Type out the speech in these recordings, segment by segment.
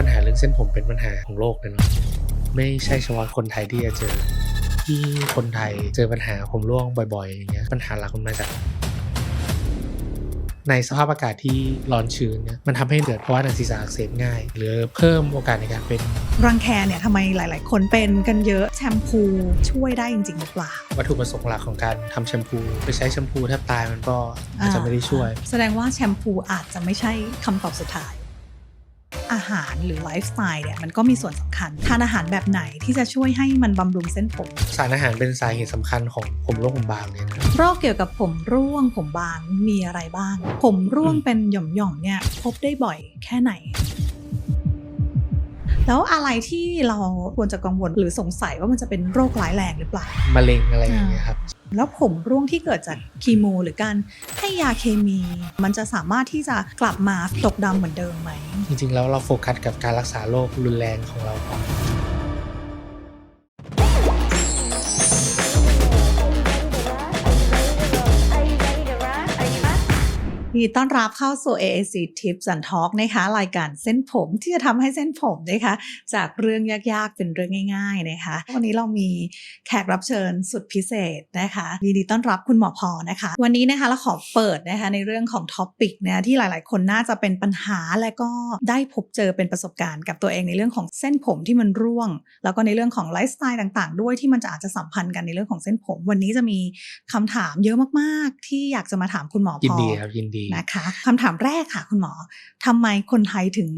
ปัญหาเรื่องเส้นผมเป็นปัญหาของโลกเลยเนาะไม่ใช่เฉพาะคนไทยที่จะเจอ ที่คนไทยเจอปัญหาผมร่วงบ่อยๆอย่างเงี้ยปัญหาหลักมันมาจากในสภาพอากาศที่ร้อนชื้นเนี่ยมันทำให้เกิดภาวะหนังศีรษะอักเสบง่าย หรือเพิ่มโอกาสในการเป็นรังแคเนี่ยทำไมหลาย ๆ คนเป็นกันเยอะแชมพูช่วยได้จริงๆหรือเปล่า วัตถุประสงค์หลักของการทำแชมพู ไปใช้แชมพูแทบตายมันก็อาจจะไม่ได้ช่วย แสดงว่าแชมพูอาจจะไม่ใช่คำตอบสุดท้าย อาหารหรือไลฟ์สไตล์เนี่ยมันก็มีส่วนสำคัญ ทานอาหารแบบไหนที่จะช่วยให้มันบำรุงเส้นผม สารอาหารเป็นสาเหตุสำคัญของผมร่วงผมบางเลยนะครับโรคเกี่ยวกับผมร่วงผมบางมีอะไรบ้าง ผมร่วงอืมเป็นหย่อมๆเนี่ยพบได้บ่อยแค่ไหนแล้วอะไรที่เราควรจะกังวลหรือสงสัยว่ามันจะเป็นโรคร้ายแรงหรือเปล่ามะเร็งอะไรอย่างเงี้ยครับ แล้วผมร่วงที่เกิดจากคีโม หรือการให้ยาเคมี มันจะสามารถที่จะกลับมาตกดำเหมือนเดิมไหม จริงๆ แล้วเราโฟกัสกับการรักษาโรครุนแรงของเราก่อน ยินดีต้อนรับเข้าสู่ AAC Tips and Talk นะคะรายการเส้นผมที่จะทำให้เส้นผมนะคะจากเรื่องยากๆเป็นเรื่องง่าย ๆ นะคะ วันนี้เรามีแขกรับเชิญสุดพิเศษนะคะยินดีต้อนรับคุณหมอพอนะคะ วันนี้นะคะเราขอเปิดนะคะในเรื่องของท็อปิกนะที่หลายๆ คนน่าจะเป็นปัญหาและก็ได้พบเจอเป็นประสบการณ์กับตัวเองในเรื่องของเส้นผมที่มันร่วง แล้วก็ในเรื่องของไลฟ์สไตล์ต่าง ๆ ด้วยที่มันจะอาจจะสัมพันธ์กันในเรื่องของเส้นผม วันนี้จะมีคำถามเยอะมากๆ ที่อยากจะมาถามคุณหมอพอยินดีครับยินดีนะคะคำถามแรกค่ะคุณหมอทำไมคนไทยถึง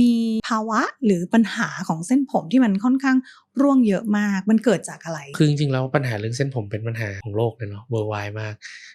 มีภาวะหรือปัญหาของเส้นผมที่มันค่อนข้าง ร่วงเยอะมากมันเกิดจากอะไร คือจริงๆแล้วปัญหาเรื่องเส้นผมเป็นปัญหาของโลกเลยเนาะ worldwide มาก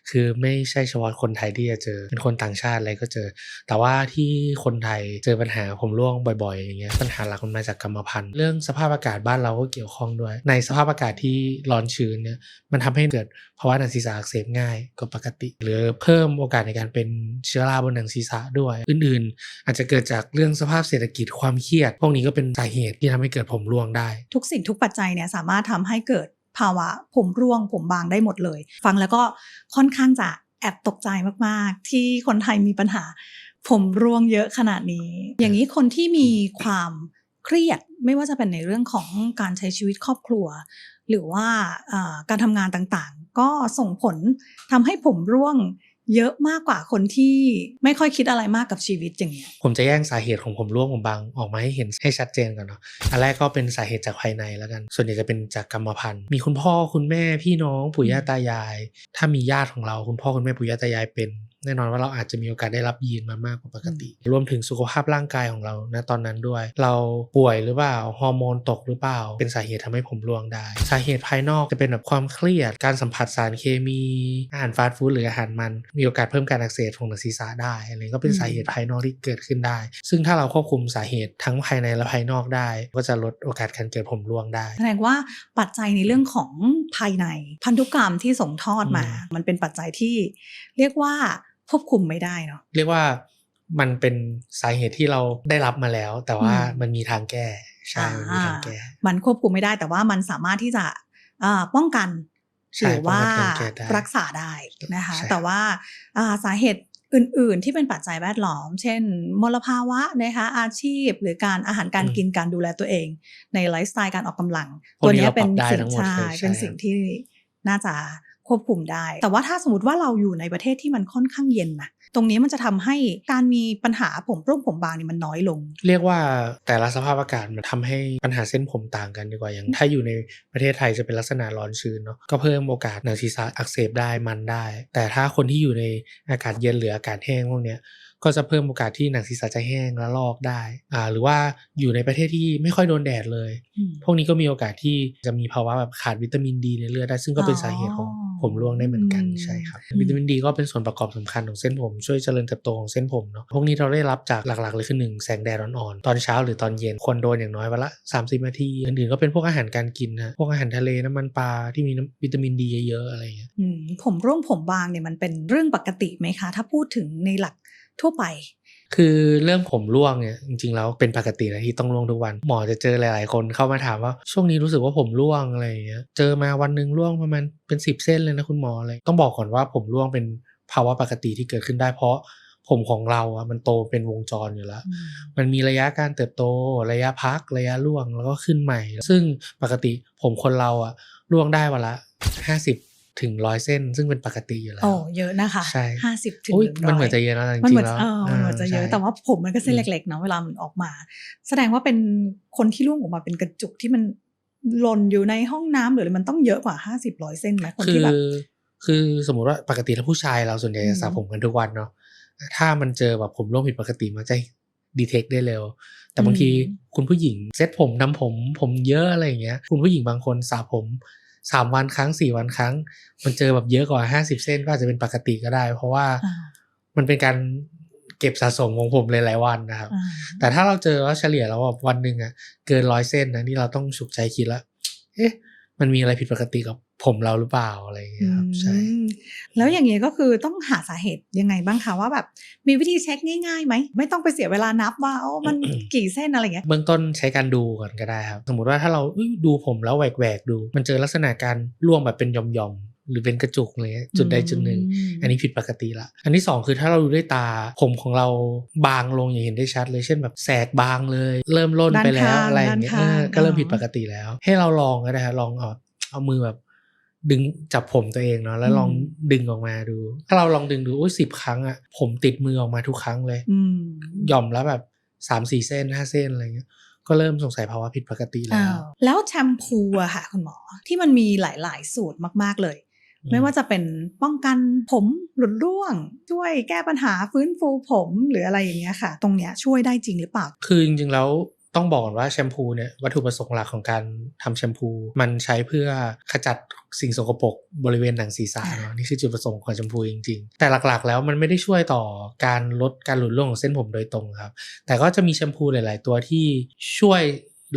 คือไม่ใช่เฉพาะคนไทยที่จะเจอเป็นคนต่างชาติอะไรก็เจอ แต่ว่าที่คนไทยเจอปัญหาผมร่วงบ่อยๆอย่างเงี้ยปัญหาหลักมันมาจากกรรมพันธุ์เรื่องสภาพอากาศบ้านเราก็เกี่ยวข้องด้วย ในสภาพอากาศที่ร้อนชื้นเนี่ยมันทำให้เกิดภาวะหนังศีรษะอักเสบง่ายกว่าปกติ หรือเพิ่มโอกาสในการเป็นเชื้อราบนหนังศีรษะด้วย อื่นๆ อาจจะเกิดจากเรื่องสภาพเศรษฐกิจความเครียด พวกนี้ก็เป็นสาเหตุที่ทำให้เกิดผมร่วงได้ทุกสิ่งทุกปัจจัยเนี่ยสามารถทำให้เกิดภาวะผมร่วงผมบางได้หมดเลย ฟังแล้วก็ค่อนข้างจะแอบตกใจมากๆ ที่คนไทยมีปัญหา ผมร่วงเยอะขนาดนี้ อย่างนี้คนที่มีความเครียดไม่ว่าจะเป็นในเรื่องของการใช้ชีวิตครอบครัว หรือว่าการทำงานต่างๆ ก็ส่งผลทำให้ผมร่วง เยอะมากกว่าคนที่ไม่ค่อยคิดอะไรมากกับชีวิตอย่างเงี้ยผมจะแยกสาเหตุของผมร่วงผมบางออกมาให้เห็นให้ชัดเจนก่อนเนาะอันแรกก็เป็นสาเหตุจากภายในแล้วกัน ส่วนใหญ่จะเป็นจากกรรมพันธุ์มีคุณพ่อคุณแม่พี่น้องปู่ย่าตายาย ถ้ามีญาติของเราคุณพ่อคุณแม่ปู่ย่าตายายเป็น แน่นอนว่าเราอาจจะมีโอกาสได้รับยีนมามากกว่าปกติ รวมถึงสุขภาพร่างกายของเราณตอนนั้นด้วย เราป่วยหรือเปล่าฮอร์โมนตกหรือเปล่า เป็นสาเหตุทำให้ผมร่วงได้ สาเหตุภายนอกจะเป็นแบบความเครียด การสัมผัสสารเคมีอาหารฟาสต์ฟู้ดหรืออาหารมัน มีโอกาสเพิ่มการอักเสบของหนังศีรษะได้อะไรก็เป็นสาเหตุภายนอกที่เกิดขึ้นได้ ซึ่งถ้าเราควบคุมสาเหตุทั้งภายในและภายนอกได้ ก็จะลดโอกาสการเกิดผมร่วงได้แสดงว่าปัจจัยในเรื่องของภายในพันธุกรรมที่ส่งทอดมาอืมมันเป็นปัจจัยที่เรียกว่า ควบคุมไม่ได้เนาะเรียกว่ามันเป็นสาเหตุที่เราได้รับมาแล้ว แต่ว่าอืมมันมีทางแก้ใช่มันมีทางแก้มันควบคุมไม่ได้แต่ว่ามันสามารถที่จะอ่าป้องกันใช่หรือว่าป้องกันการแก้ได้รักษาได้นะคะใช่แต่ว่าอ่าสาเหตุอื่น ๆ ที่เป็นปัจจัยแวดล้อม เช่น มลภาวะนะคะอาชีพ หรือการอาหารการกินการดูแลตัวเอง ในไลฟ์สไตล์การออกกำลังพวกตัวนี้เนี้ยเราปเป็รันบได้สิ่งทั้งหมดใช่เลยใช่เป็นสิ่งที่น่าจะ ควบคุมได้ แต่ว่าถ้าสมมติว่าเราอยู่ในประเทศที่มันค่อนข้างเย็นนะตรงนี้มันจะทำให้การมีปัญหาผมร่วงผมบางนี่มันน้อยลง เรียกว่าแต่ละสภาพอากาศมันทำให้ปัญหาเส้นผมต่างกันดีกว่าอย่าง ถ้าอยู่ในประเทศไทยจะเป็นลักษณะร้อนชื้นเนาะก็เพิ่มโอกาสหนังศีรษะอักเสบได้มันได้ แต่ถ้าคนที่อยู่ในอากาศเย็นหรืออากาศแห้งพวกเนี้ยก็จะเพิ่มโอกาสที่หนังศีรษะจะแห้งและลอกได้อ่าหรือว่าอยู่ในประเทศที่ไม่ค่อยโดนแดดเลย พวกนี้ก็มีโอกาสที่จะมีภาวะแบบขาดวิตามินดีในเลือดได้ ซึ่งก็เป็นสาเหตุของ ผมร่วงได้เหมือนกันอืมใช่ครับอืมวิตามินดีก็เป็นส่วนประกอบสำคัญของเส้นผม ช่วยเจริญเติบโตของเส้นผมเนาะพวกนี้เราได้รับจากหลักๆเลยคือหนึ่งแสงแดดอ่อนๆตอนเช้าหรือตอนเย็นควรโดนอย่างน้อยวันละ 30 นาทีอื่นๆก็เป็นพวกอาหารการกินนะพวกอาหารทะเลน้ำมันปลาที่มีน้ำวิตามินดีเยอะๆอะไรอย่างเงี้ยอืมผมร่วงผมบางเนี่ยมันเป็นเรื่องปกติไหมคะ ถ้าพูดถึงในหลักทั่วไป คือเรื่องผมร่วงเนี่ยจริงๆแล้วเป็นปกตินะที่ต้องร่วงทุกวัน หมอจะเจอหลาย ๆ คนเข้ามาถามว่าช่วงนี้รู้สึกว่าผมร่วงอะไรอย่างเงี้ยเจอมาวันหนึ่งร่วงประมาณเป็นสิบเส้นเลยนะคุณหมออะไรต้องบอกก่อนว่าผมร่วงเป็นภาวะปกติที่เกิดขึ้นได้เพราะผผมของเราอะมันโตเป็นวงจรอยู่แล้วอืมมันมีระยะการเติบโต ระยะพัก ระยะร่วงแล้วก็ขึ้นใหม่ ซึ่งปกติผมคนเราอะร่วงได้วันละห้าสิบ ถึงร้อยเส้น ซึ่งเป็นปกติอยู่แล้วโอ้เยอะนะคะใช่ห้าสิบถึงอุ๊ยหนึ่งร้อยมันเหมือนจะเยอะนะจมันริเหมืงอนๆแล้วเออมันเหมือนจะเยอะใช่แต่ว่าผมมันก็เส้นอืมเล็กๆเนาะเวลามันออกมา แสดงว่าเป็นคนที่ร่วงออกมาเป็นกระจุกที่มันหล่นอยู่ในห้องน้ำหรืออะไรมันต้องเยอะกว่าห้าสิบร้อยเส้นไหมคนคืที่อแบบคือสมมุติว่าปกติถ้าผู้ชายเราส่วนใหญ่อืจะมสระผมกันทุกวันเนาะถ้ามันเจอแบบผมร่วงผิดปกติมันจะดีเทคได้เร็ว แต่บางทีคุณผู้หญิงเซ็ตผมทำผมผมเยอะอะไรอย่างเงี้ย คุณผู้หญิงบางคนสระผม สามวันครั้งสี่วันครั้ง มันเจอแบบเยอะกว่าห้าสิบเส้นก็อาจจะเป็นปกติก็ได้ เพราะว่าอ่ามันเป็นการเก็บสะสมของผมหลายๆวันนะครับอ่าแต่ถ้าเราเจอว่าเฉลี่ยแล้วแบบวันหนึ่งอะเกินร้อยเส้นนะนี่เราต้องฉุกใจคิดละเอ๊ะ มันมีอะไรผิดปกติกับผมเราหรือเปล่าอะไรอย่างเงี้ยครับใช่อืมแล้วอย่างนี้ก็คือต้องหาสาเหตุยังไงบ้างคะว่าแบบมีวิธีเช็คง่ายๆไหมไม่ต้องไปเสียเวลานับว่าโอ้มันกี่เส้นอะไรอย่างเงี้ยเบื้องต้นใช้การดูก่อนก็ได้ครับ สมมติว่าถ้าเราอุ๊ยดูผมแล้วแหวกๆดู มันเจอลักษณะการร่วงแบบเป็นหย่อมๆ หรือเป็นกระจุกอะไรเงี้ยจุดใดจุดหนึ่ง อันนี้ผิดปกติละ อันที่สองคือถ้าเราดูด้วยตาผมของเราบางลงอย่างเห็นได้ชัดเลยเช่นแบบแสกบางเลย เริ่มล่นไปแล้วด้านข้างอะไรอย่างเงี้ยด้านเอข้างอก็เริ่มอ๋อผิดปกติแล้ว ให้เราลองก็ได้ครับลองเอาเอามือแบบดึงจับผมตัวเองเนาะแล้วลองดึงออกมาดู ถ้าเราลองดึงดูอุ้ยสิบครั้งอะผมติดมือออกมาทุกครั้งเลยอืมหย่อมแล้วแบบสามสี่เส้นห้าเส้นอะไรเงี้ยก็เริ่มสงสัยภาวะผิดปกติแล้อ้าววแล้วแชมพูอะค่ะคุณหมอที่มันมีหลาย ๆ สูตรมาก ๆ เลยอืม ไม่ว่าจะเป็นป้องกันผมหลุดร่วง ช่วยแก้ปัญหาฟื้นฟูผมหรืออะไรอย่างเงี้ยค่ะ ตรงเนี้ยช่วยได้จริงหรือเปล่า คือจริงๆแล้วต้องบอกก่อนว่าแชมพูเนี่ยวัตถุประสงค์หลักของการทำแชมพู มันใช้เพื่อขจัดสิ่งสกปรกบริเวณหนังศีรษะเนาะนี่คือจุดประสงค์ของแชมพูจริง ๆ แต่หลักๆ แล้วมันไม่ได้ช่วยต่อการลดการหลุดร่วงของเส้นผมโดยตรงครับ แต่ก็จะมีแชมพูหลาย ๆ ตัวที่ช่วย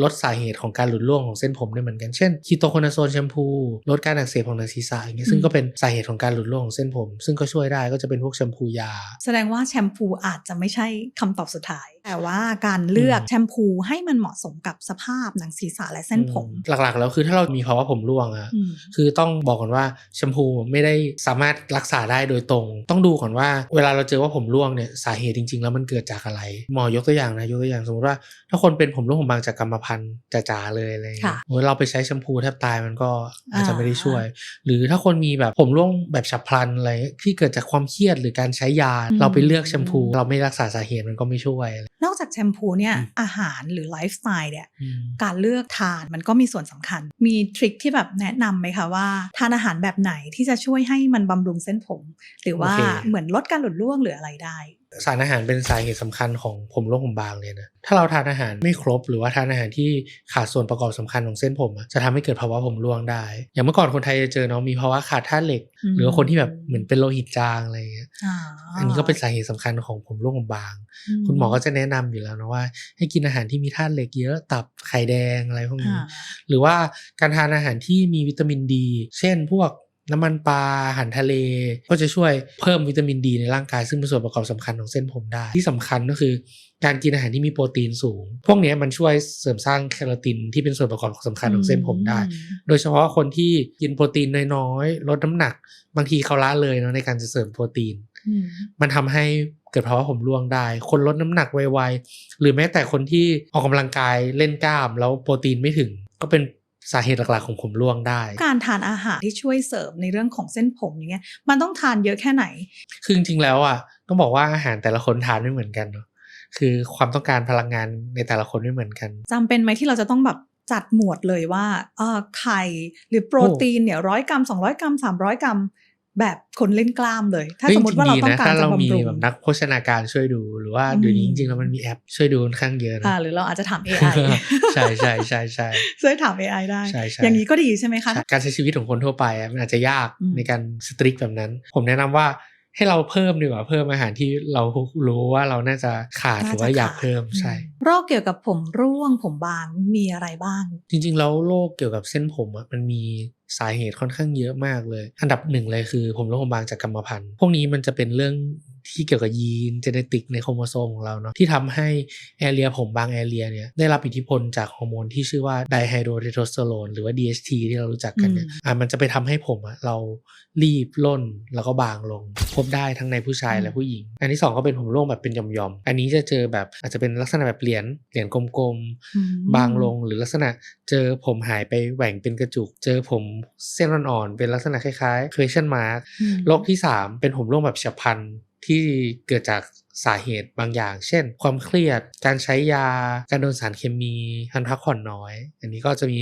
ลดสาเหตุของการหลุดร่วงของเส้นผมได้เหมือนกัน เช่นคีโตโคนาโซนแชมพู ลดการอักเสบของหนังศีรษะอย่างเงี้ยซึ่งก็เป็นสาเหตุของการหลุดร่วงของเส้นผม ซึ่งก็ช่วยได้ก็จะเป็นพวกแชมพูยา แสดงว่าแชมพูอาจจะไม่ใช่คำตอบสุดท้าย แต่ว่าการเลือกอืมแชมพูให้มันเหมาะสมกับสภาพหนังศีรษะและเส้นผม หลักๆ แล้วคือถ้าเรามีภาวะผมร่วงอะอืมคือต้องบอกก่อนว่าแชมพูไม่ได้สามารถรักษาได้โดยตรง ต้องดูก่อนว่า เวลาเราเจอว่าผมร่วงเนี่ยสาเหตุจริง ๆ แล้วมันเกิดจากอะไร หมอยกตัวอย่างนะยกตัวอย่างสมมติว่า ถ้าคนเป็นผมร่วงผมบางจากกรรมพันธุ์จ๋าๆเลยอะไรอย่างเงี้ยค่ะโอ้ยเราไปใช้แชมพูแทบตายมันก็อาจจะอ่าไม่ได้ช่วย หรือถ้าคนมีแบบผมร่วงแบบฉับพลันอะไรที่เกิดจากความเครียดหรือการใช้ยา เราไปเลือกแชมพู เราไม่รักษาสาเหตุมันก็ไม่ช่วยนอกจากแชมพูเนี่ยอืมอาหารหรือไลฟ์สไตล์เนี่ยอืมการเลือกทานมันก็มีส่วนสำคัญ มีทริคที่แบบแนะนำไหมคะว่า ทานอาหารแบบไหนที่จะช่วยให้มันบำรุงเส้นผม หรือว่าโอเคเหมือนลดการหลุดร่วงหรืออะไรได้ สารอาหารเป็นสาเหตุสำคัญของผมร่วงผมบางเลยนะ ถ้าเราทานอาหารไม่ครบ หรือว่าทานอาหารที่ขาดส่วนประกอบสำคัญของเส้นผมอะจะทำให้เกิดภาวะผมร่วงได้ อย่างเมื่อก่อนคนไทยจะเจอเนาะมีภาวะขาดธาตุเหล็กอืมหรือว่าคนที่แบบเหมือนเป็นโลหิตจางอะไรอย่างเงี้ยอ่าอันนี้ก็เป็นสาเหตุสำคัญของผมร่วงผมบาง คุณหมอก็จะแนะนำอยู่แล้วนะว่า ให้กินอาหารที่มีธาตุเหล็กเยอะตับไข่แดงอะไรพวกนี้อ่าหรือว่าการทานอาหารที่มีวิตามินดี เช่น พวก น้ำมันปลาอาหารทะเล ก็จะช่วยเพิ่มวิตามินดีในร่างกายซึ่งเป็นส่วนประกอบสำคัญของเส้นผมได้ ที่สำคัญก็คือการกินอาหารที่มีโปรตีนสูง พวกเนี้ยมันช่วยเสริมสร้างเคราตินที่เป็นส่วนประกอบสำคัญของเส้นผมได้ โดยเฉพาะคนที่กินโปรตีนน้อยๆลดน้ำหนัก บางทีเขาละเลยเนาะในการจะเสริมโปรตีนอืมมันทำให้เกิดภาวะผมร่วงได้ คนลดน้ำหนักไวๆหรือแม้แต่คนที่ออกกำลังกายเล่นกล้ามแล้วโปรตีนไม่ถึง ก็เป็น สาเหตุหลักๆของผมร่วงได้ การทานอาหารที่ช่วยเสริมในเรื่องของเส้นผมอย่างเงี้ยมันต้องทานเยอะแค่ไหน คือจริงๆแล้วอะต้องบอกว่าอาหารแต่ละคนทานไม่เหมือนกันเนาะคือความต้องการพลังงานในแต่ละคนไม่เหมือนกันจำเป็นไหมที่เราจะต้องแบบจัดหมวดเลยว่าเอ่อไข่หรือโปรตีนเนี่ยร้อยกรัมสองร้อยกรัมสามร้อยกรัม แบบคนเล่นกล้ามเลย ถ้าสมมติว่าเราต้องการถ้าจะเรามีบำรุงแบบนักโภชนาการช่วยดู หรือว่าอืมเดี๋ยวนี้จริงๆแล้วมันมีแอปช่วยดูค่อนข้างเยอะนะอ่าหรือเราอาจจะถาม AI ใช่ใช่ใช่ใช่ช่วยถาม AI ได้ใช่ใช่อย่างนี้ก็ดีใช่ไหมคะใช่การใช้ชีวิตของคนทั่วไปอะมันอาจจะยากอืมในการสตริกแบบนั้น ผมแนะนำว่า ให้เราเพิ่มดีกว่าเพิ่มอาหารที่เรารู้ว่าเราน่าจะขาดหรือว่าอยากเพิ่มใช่โรคเกี่ยวกับผมร่วงผมบางมีอะไรบ้าง จริงๆแล้วโรคเกี่ยวกับเส้นผมอะมันมีสาเหตุค่อนข้างเยอะมากเลย อันดับหนึ่งเลยคือ ผมร่วงผมบางจากกรรมพันธุ์พวกนี้มันจะเป็นเรื่อง ที่เกี่ยวกับยีนเจเนติกในโครโมโซมของเราเนาะที่ทำให้แอเรียผมบางแอเรียเนี่ยได้รับอิทธิพลจากฮอร์โมนที่ชื่อว่าไดไฮโดรเทสโทสเตอโรนหรือว่า DHT ที่เรารู้จักกันเนี่ยอืมอะมันจะไปทำให้ผมอะเรารีบล่นแล้วก็บางลง พบได้ทั้งในผู้ชายและผู้หญิง อันที่สองก็เป็นผมร่วงแบบเป็นหย่อมๆ อันนี้จะเจอแบบอาจจะเป็นลักษณะแบบเหรียญเหรียญกลมๆอืมบางลงหรือลักษณะเจอผมหายไปแหว่งเป็นกระจุก เจอผมเส้นอ่อนๆเป็นลักษณะคล้ายๆ question mark อืมโรคที่ 3 เป็นผมร่วงแบบฉับพลัน ที่เกิดจากสาเหตุบางอย่าง เช่น ความเครียด การใช้ยา การโดนสารเคมีการพักผ่อนน้อย อันนี้ก็จะมี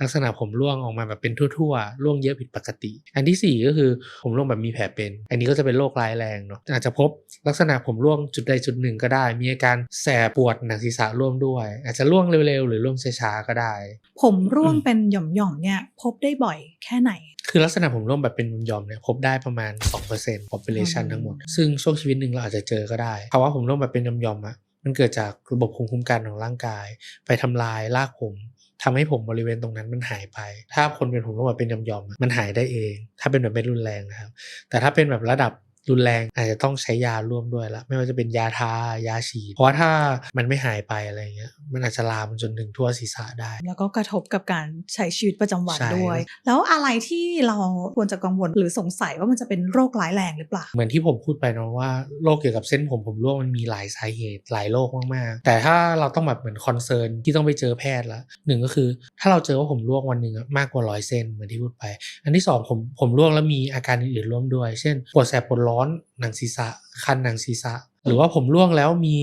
ลักษณะผมร่วงออกมาแบบเป็นทั่วๆร่วงเยอะผิดปกติ อันทีสี่ 4 ก็คือผมร่วงแบบมีแผลเป็น อันนี้ก็จะเป็นโรคร้ายแรงเนาะอาจจะพบลักษณะผมร่วงจุดใดจุดหนึ่งก็ได้ มีอาการแสบปวดหนังศีรษะร่วมด้วย อาจจะร่วงเร็วๆ หรือร่วงช้าๆก็ได้ ผมร่วงเป็นหย่อมๆเนี่ยพบได้บ่อยแค่ไหน คือลักษณะผมร่วงแบบเป็นหย่อมๆเนี่ยพบได้ประมาณ 2% population อืมทั้งหมด ซึ่งช่วงชีวิตหนึ่งเราอาจจะเจอก็ได้ภาวะผมร่วงแบบเป็นหย่อมๆอะมันเกิดจากระบบภูมิคุ้มกันของร่างกาย ไปทำลายรากผมทำให้ผมบริเวณตรงนั้นมันหายไป ถ้าคนเป็นผมร่วงแบบเป็นหย่อมๆอะมันหายได้เอง ถ้าเป็นแบบไม่รุนแรงนะครับ แต่ถ้าเป็นแบบระดับ รุนแรงอาจจะต้องใช้ยาร่วมด้วยละไม่ว่าจะเป็นยาทายาฉีดเพราะว่าถ้ามันไม่หายไปอะไรเงี้ยมันอาจจะลามจนถึงทั่วศีรษะได้ แล้วก็กระทบกับการใช้ชีวิตประจำวันใช่ด้วย แล้วอะไรที่เราควรจะกังวลหรือสงสัยว่ามันจะเป็นโรคร้ายแรงหรือเปล่า เหมือนที่ผมพูดไปเนาะว่าโรคเกี่ยวกับเส้นผมผมร่วงมันมีหลายสาเหตุหลายโรคมากๆแต่ถ้าเราต้องแบบเหมือนคอนเซิร์นที่ต้องไปเจอแพทย์ละหนึ่งก็คือ ถ้าเราเจอว่าผมร่วงวันหนึ่งอะมากกว่าร้อยเส้นเหมือนที่พูดไป อันที่สองผมผมร่วงแล้วมีอาการอื่นๆร่วมด้วย เช่นปวดแสบปวดร้อนหนังศีรษะ คันหนังศีรษะ หรือว่าผมร่วงแล้วมี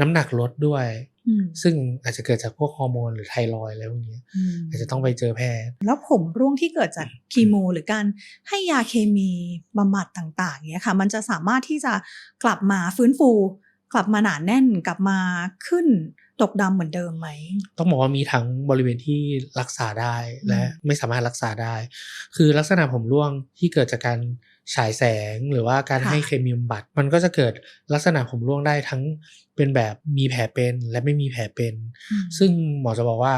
น้ำหนักลดด้วยอืมซึ่งอาจจะเกิดจากพวกฮอร์โมนหรือไทรอยด์อะไรพวกเนี้ยอืมอาจจะต้องไปเจอแพทย์ แล้วผมร่วงที่เกิดจากคีโม หรือการให้ยาเคมีบำบัดต่างๆเนี้ยค่ะ มันจะสามารถที่จะกลับมาฟื้นฟู กลับมาหนาแน่นกลับมาขึ้นตกดำเหมือนเดิมไหม ต้องบอกว่ามีทั้งบริเวณที่รักษาได้และอืมไม่สามารถรักษาได้ คือลักษณะผมร่วงที่เกิดจากการ ฉายแสงหรือว่าการให้เคมีบำบัด มันก็จะเกิดลักษณะผมร่วงได้ทั้งเป็นแบบมีแผลเป็นและไม่มีแผลเป็นอืมซึ่งหมอจะบอกว่า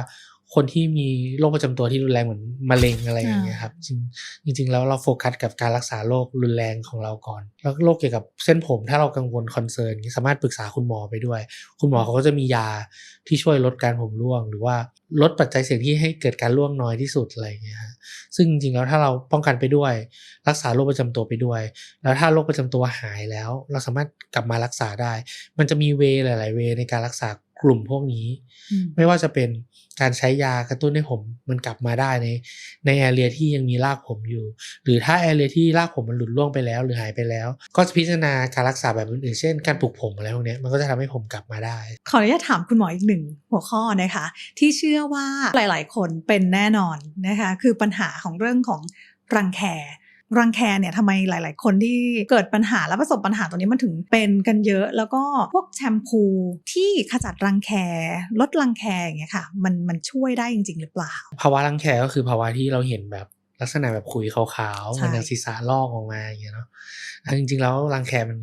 คนที่มีโรคประจำตัวที่รุนแรงเหมือนมะเร็งอะไรอย่างเงี้ยครับจริงจริงๆแล้วเราโฟกัสกับการรักษาโรครุนแรงของเราก่อน แล้วโรคเกี่ยวกับเส้นผม ถ้าเรากังวลคอนเซิร์นสามารถปรึกษาคุณหมอไปด้วย คุณหมอเขาก็จะมียาที่ช่วยลดการผมร่วง หรือว่าลดปัจจัยเสี่ยงที่ให้เกิดการร่วงน้อยที่สุดอะไรอย่างเงี้ยฮะซึ่งจริงๆแล้วถ้าเราป้องกันไปด้วย รักษาโรคประจำตัวไปด้วย แล้วถ้าโรคประจำตัวหายแล้ว เราสามารถกลับมารักษาได้ มันจะมีเวย์หลาย ๆ เวย์ในการรักษา กลุ่มพวกนี้อืมไม่ว่าจะเป็นการใช้ยากระตุ้นให้ผมมันกลับมาได้ในในแอเรียที่ยังมีรากผมอยู่ หรือถ้าแอเรียที่รากผมมันหลุดร่วงไปแล้ว หรือหายไปแล้ว ก็จะพิจารณาการรักษาแบบอื่นๆเช่น การปลูกผมอะไรพวกเนี้ยมันก็จะทำให้ผมกลับมาได้ ขออนุญาตถามคุณหมออีกหนึ่งหัวข้อนะคะ ที่เชื่อว่าหลาย ๆ คนเป็นแน่นอนนะคะ คือปัญหาของเรื่องของรังแค รังแคเนี่ยทำไมหลาย ๆ คนที่เกิดปัญหาและประสบปัญหาตัวนี้มันถึงเป็นกันเยอะ แล้วก็พวกแชมพูที่ขจัดรังแคลดรังแคอย่างเงี้ยค่ะมันมันช่วยได้จริง ๆ หรือเปล่า ภาวะรังแคก็คือภาวะที่เราเห็นแบบลักษณะแบบขุยขาวๆใช่มันหนังศีรษะลอกออกมาอย่างเงี้ยเนาะอันจริง ๆ แล้วรังแคมัน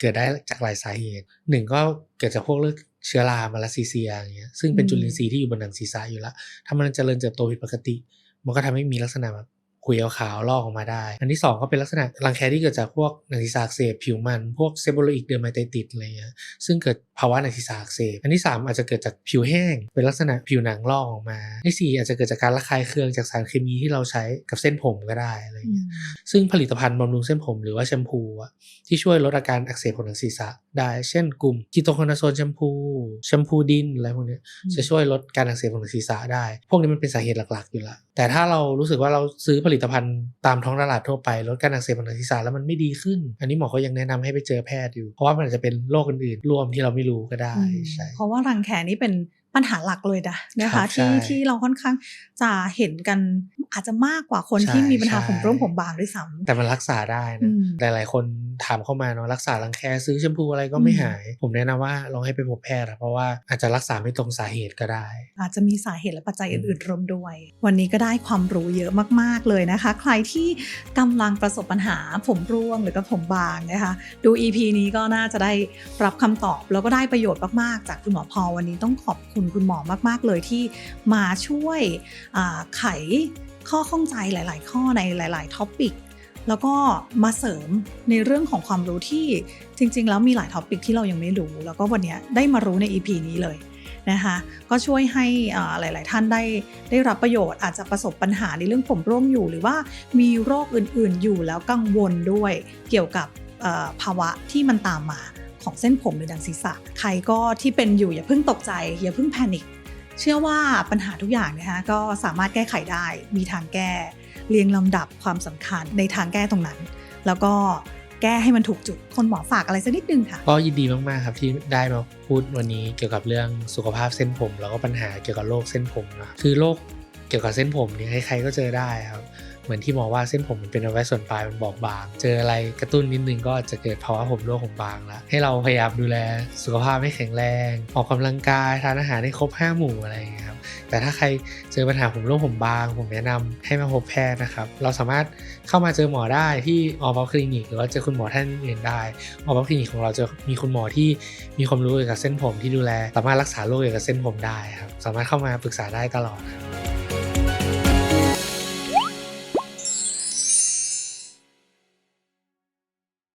เกิดได้จากหลายสาเหตุหนึ่งก็เกิดจากพวกเลือดเชื้อรามาลาซีเซียอย่างเงี้ยซึ่งเป็นจุลินทรีย์ที่อยู่บนหนังศีรษะอยู่แล้วถ้ามันเจริญเติบโตผิดปกติ มันก็ทำให้มีลักษณะแบบ ขุยขาวๆลอกออกมาได้ อันที่สองก็เป็นลักษณะรังแคที่เกิดจากพวกหนังศีรษะอักเสบผิวมัน พวกเซโบโลอิกเดอร์มาไตติสอะไรเงี้ยซึ่งเกิดภาวะหนังศีรษะอักเสบอันที่ 3 อาจจะเกิดจากผิวแห้ง เป็นลักษณะผิวหนังลอกออกมาอันที่สี่อาจจะเกิดจากการระคายเคืองจากสารเคมีที่เราใช้กับเส้นผมก็ได้อะไรอืเงี้ยมซึ่งผลิตภัณฑ์บำรุงเส้นผมหรือว่าแชมพูอะที่ช่วยลดอาการอักเสบของหนังศีรษะได้เช่นกลุ่มกิโตโคนาโซนแชมพูแชมพูดินอะไรพวกเนี้ยอืมจะช่วยลดการอักเสบของหนังศีรษะได้ พวกนี้มันเป็นสาเหตุหลักๆอยู่แล้ว แต่ถ้าเรารู้สึกว่าเราซื้อผลิตภัณฑ์ตามท้องตลาดทั่วไปลดการอักเสบของหนังศีรษะแล้วมันไม่ดีขึ้น อันนี้หมอก็ยังแนะนำให้ไปเจอแพทย์อยู่ เพราะว่ามันอาจจะเป็นโรคอื่นๆร่วมที่เราไม่รู้ก็ได้อืมใช่เพราะว่ารังแคนี่เป็นปัญหาหลักเลยนะนะครัคะบใช่ที่ที่เราค่อนข้างจะเห็นกัน อาจจะมากกว่าคนใช่ที่มีปัญหาใช่ผมร่วงผมบางด้วยซ้ำแต่มันรักษาได้อืนะมหลาย ๆ คนถามเข้ามาเนาะรักษารังแคซื้อแชมพูอะไรก็ไม่อืมหาย ผมแนะนำว่าลองให้ไปพบแพทย์อะเพราะว่าอาจจะรักษาไม่ตรงสาเหตุก็ได้ อาจจะมีสาเหตุและปัจจัยอืมอื่น ๆ รวมด้วย วันนี้ก็ได้ความรู้เยอะมาก ๆ เลยนะคะ ใครที่กำลังประสบปัญหาผมร่วงหรือก็ผมบางนะคะ ดู EP นี้ก็น่าจะได้รับคำตอบ แล้วก็ได้ประโยชน์มาก ๆ จากคุณหมอพอวันนี้ต้องขอบคุณคุณหมอมาก ๆ เลยที่มาช่วยอ่าไข ข้อข้องใจหลาย ๆ ข้อในหลาย ๆ ท็อปิกแล้วก็มาเสริมในเรื่องของความรู้ที่จริง ๆ แล้วมีหลายท็อปิกที่เรายังไม่รู้ แล้วก็วันนี้ได้มารู้ใน EP นี้เลยนะคะก็ช่วยให้หลาย ๆ ท่านได้ได้รับประโยชน์อาจจะประสบปัญหาในเรื่องผมร่วงอยู่ หรือว่ามีโรคอื่น ๆ อยู่แล้วกังวลด้วยเกี่ยวกับภาวะที่มันตามมาของเส้นผมหรือดังศีรษะ ใครก็ที่เป็นอยู่อย่าเพิ่งตกใจ อย่าเพิ่งแพนิค เชื่อว่าปัญหาทุกอย่างนะคะก็สามารถแก้ไขได้ มีทางแก้ เรียงลำดับความสำคัญในทางแก้ตรงนั้น แล้วก็แก้ให้มันถูกจุด คนหมอฝากอะไรสักนิดนึงค่ะ ก็ยินดีมาก ๆ ครับที่ได้มาพูดวันนี้เกี่ยวกับเรื่องสุขภาพเส้นผม แล้วก็ปัญหาเกี่ยวกับโรคเส้นผมนะคือโรคเกี่ยวกับเส้นผมเนี่ยใครๆก็เจอได้ครับ เหมือนที่หมอว่าเส้นผมมันเป็นเอาไว้ส่วนปลายมันบอบบาง เจออะไรกระตุ้นนิดนึงก็จะเกิดภาวะผมร่วงผมบางแล้วให้เราพยายามดูแลสุขภาพให้แข็งแรง ออกกำลังกายทานอาหารให้ครบห้าหมู่อะไรอย่างเงี้ยครับแต่ถ้าใครเจอปัญหาผมร่วงผมบาง ผมแนะนำให้มาพบแพทย์นะครับ เราสามารถเข้ามาเจอหมอได้ที่ออฟคลินิกหรือว่าเจอคุณหมอท่านอื่นได้ออฟคลินิกของเราจะมีคุณหมอที่มีความรู้เกี่ยวกับเส้นผมที่ดูแล สามารถรักษาโรคเกี่ยวกับเส้นผมได้ครับสามารถเข้ามาปรึกษาได้ตลอดครับ